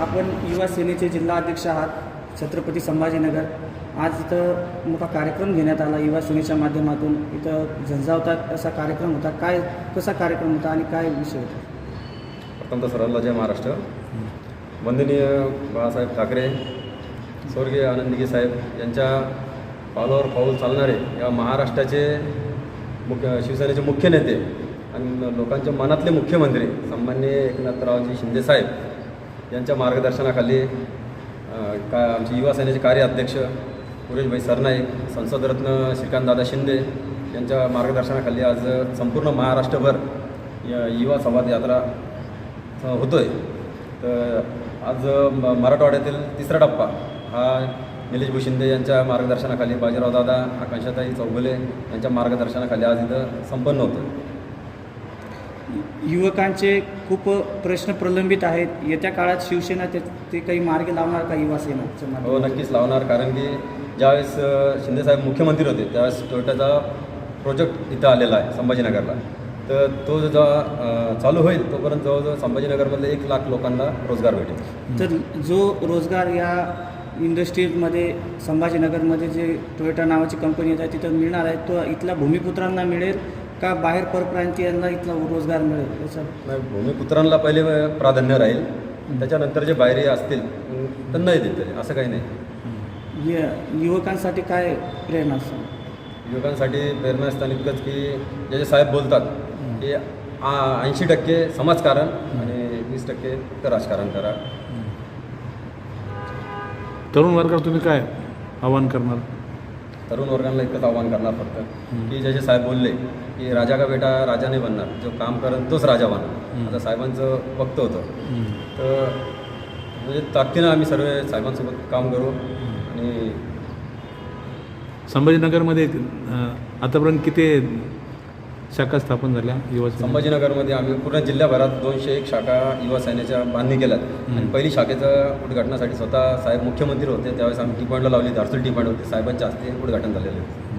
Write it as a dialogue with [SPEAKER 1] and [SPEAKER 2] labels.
[SPEAKER 1] आपण युवा सेनेचे जिल्हा अध्यक्ष आहात छत्रपती संभाजीनगर. आज इथं मोठा कार्यक्रम घेण्यात आला. युवा सेनेच्या माध्यमातून इथं झंझावता असा कार्यक्रम होता? काय कसा कार्यक्रम होता आणि काय विषय होता?
[SPEAKER 2] प्रथमतः सर्वांना जय महाराष्ट्र. वंदनीय बाळासाहेब ठाकरे स्वर्गीय आनंदगी साहेब यांच्या पावलावर पाऊल चालणारे या महाराष्ट्राचे मुख्य शिवसेनेचे मुख्य नेते आणि लोकांच्या मनातले मुख्यमंत्री सन्मान्य एकनाथरावजी शिंदेसाहेब यांच्या मार्गदर्शनाखाली का आमचे युवा सेनेचे कार्य अध्यक्ष सुरेशभाई सरनाईक संसदरत्न श्रीकांतदादा शिंदे यांच्या मार्गदर्शनाखाली आज संपूर्ण महाराष्ट्रभर या युवा संवाद यात्रा होतो होतोय. तर आज म- मराठवाड्यातील तिसरा टप्पा हा निलेश भूशिंदे यांच्या मार्गदर्शनाखाली बाजीराव दादा आकांक्षाताई चौगुले यांच्या मार्गदर्शनाखाली आज इथं संपन्न होतं.
[SPEAKER 1] युवकांचे खूप प्रश्न प्रलंबित आहेत. येत्या काळात शिवसेना ते ते काही मार्ग लावणार का युवा सेनाच्या
[SPEAKER 2] हो? नक्कीच लावणार. कारण की ज्यावेळेस शिंदेसाहेब मुख्यमंत्री होते त्यावेळेस टोयोटाचा प्रोजेक्ट इथं आलेला आहे संभाजीनगरला. तर तो जेव्हा चालू होईल तोपर्यंत जवळजवळ संभाजीनगरमधले एक लाख लोकांना रोजगार भेटेल.
[SPEAKER 1] तर जो रोजगार या इंडस्ट्रीजमध्ये संभाजीनगरमध्ये जे टोयोटा नावाची कंपनी आहे तिथं मिळणार आहे. तो इथल्या भूमिपुत्रांना मिळेल का बाहेर परप्रांतीयांना इथला रोजगार मिळेल? याचा
[SPEAKER 2] नाही, भूमिपुत्रांना पहिले प्राधान्य राहील. त्याच्यानंतर जे बाहेर असतील त्यांना देतील. असं काही नाही.
[SPEAKER 1] ये- युवकांसाठी काय प्रेरणा असं
[SPEAKER 2] युवकांसाठी प्रेरणास्थान इतकंच की जे जे साहेब बोलतात की ऐंशी टक्के समाजकारण आणि वीस टक्के राजकारण करा.
[SPEAKER 3] तरुण वर्गाला तुम्ही काय आवाहन करणार?
[SPEAKER 2] तरुण वर्गांना इतकंच आव्हान करणार फक्त. की जे जे साहेब बोलले की राजा का बेटा राजा नाही बनणार जो काम करेल तोच राजा बनणार. आता साहेबांचं वक्त होतं. तर म्हणजे ताकदीनं आम्ही सर्व साहेबांसोबत काम करू आणि
[SPEAKER 3] संभाजीनगरमध्ये आतापर्यंत किती शाखा स्थापन झाल्या युवा सेनेच्या?
[SPEAKER 2] संभाजीनगरमध्ये आम्ही पूर्ण जिल्ह्याभरात दोनशे एक शाखा युवा सेनेच्या बांधणी केल्यात. आणि पहिली शाखेचं उद्घाटनासाठी स्वतः साहेब मुख्यमंत्री होते त्यावेळेस आम्ही टी पॉईंटला लावली धारसूल टी पॉईंट होते. साहेबांच्या हस्ते उद्घाटन झालेलं आहे.